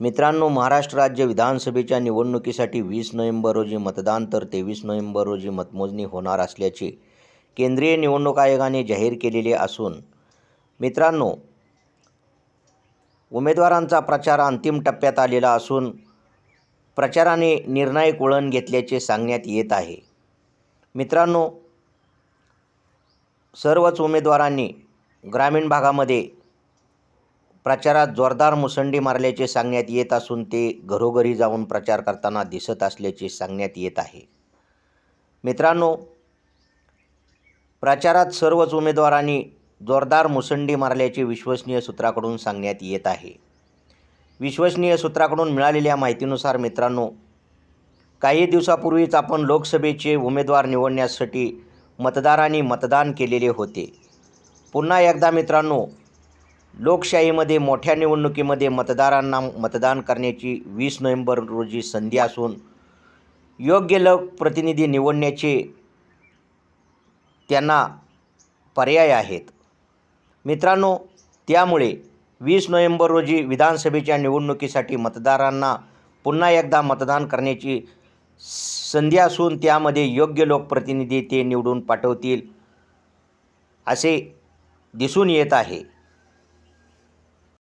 मित्रांनो महाराष्ट्र राज्य विधानसभेच्या निवडणुकीसाठी वीस नोव्हेंबर रोजी मतदान तर तेवीस नोव्हेंबर रोजी मतमोजणी होणार असल्याचे केंद्रीय निवडणूक आयोगाने जाहीर केलेले असून मित्रांनो उमेदवारांचा प्रचार अंतिम टप्प्यात आलेला असून प्रचाराने निर्णायक वळण घेतल्याचे सांगण्यात येत आहे. मित्रांनो सर्वच उमेदवारांनी ग्रामीण भागामध्ये प्रचारात जोरदार मुसंडी मारल्याचे सांगण्यात येत असून ते घरोघरी जाऊन प्रचार करताना दिसत असल्याचे सांगण्यात येत आहे. मित्रांनो प्रचारात सर्वच उमेदवारांनी जोरदार मुसंडी मारल्याचे विश्वसनीय सूत्राकडून सांगण्यात येत आहे. विश्वसनीय सूत्राकडून मिळालेल्या माहितीनुसार मित्रांनो काही दिवसापूर्वीच आपण लोकसभेचे उमेदवार निवडण्यासाठी मतदारांनी मतदान केलेले होते. पुन्हा एकदा मित्रांनो लोकशाहीमध्ये मोठ्या निवडणुकीमध्ये मतदारांना मतदान करण्याची वीस नोव्हेंबर रोजी संधी असून योग्य लोकप्रतिनिधी निवडण्याचे त्यांना पर्याय आहेत. मित्रांनो त्यामुळे वीस नोव्हेंबर रोजी विधानसभेच्या निवडणुकीसाठी मतदारांना पुन्हा एकदा मतदान करण्याची संधी असून त्यामध्ये योग्य लोकप्रतिनिधी ते निवडून पाठवतील असे दिसून येत आहे.